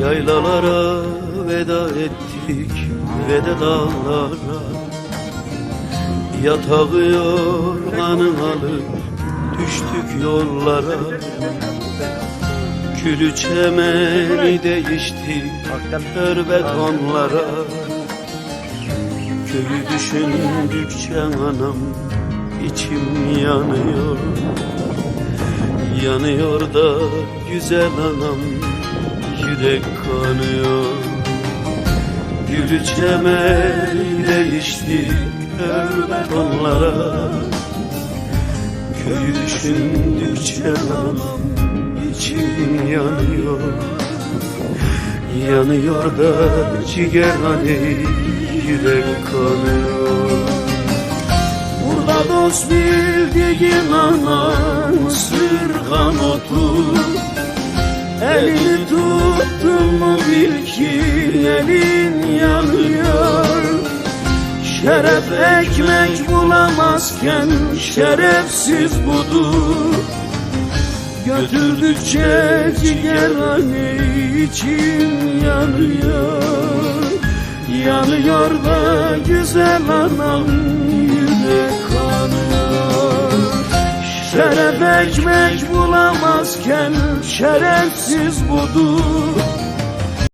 Yaylalara veda ettik ve de dağlara. Yatağı yorganın alıp düştük yollara. Külü çemeni değiştik kör betonlara Köyü düşündükçe anam içim yanıyor. Yanıyor da güzel anam yürek kanıyor. Gülü çemeni değiştik kör betonlara Köyü düşündükçe içim yanıyor. Yanıyor da ciğer hani yürek kanıyor. Burada dost bildiğin anan sırgan otur. Elini tuttun mu bil ki elin yanıyor. Şeref ekmek bulamazken şerefsiz budur. Götürdükçe ciğerhane için yanıyor. Yanıyor da güzel anam Şeref ekmek bulamazken şerefsiz budur